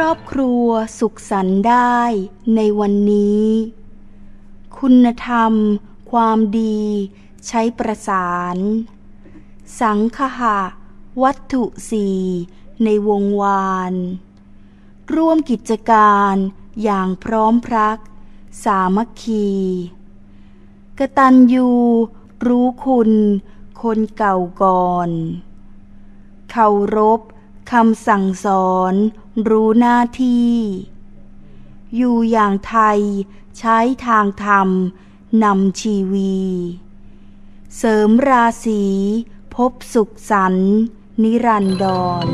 รอบครัวสุขสันต์ได้ในวันนี้ คุณธรรม ความดี ใช้ประสาน สังคหะ วัตถุสีในวงวาน ร่วมกิจการอย่างพร้อมพรัก สามัคคี กตัญญูรู้คุณ คนเก่าก่อน เคารพ คำสั่งสอนรู้หน้าที่ อยู่อย่างไทยใช้ทางธรรมนำชีวี เสริมราศีพบสุขสันนิรันดร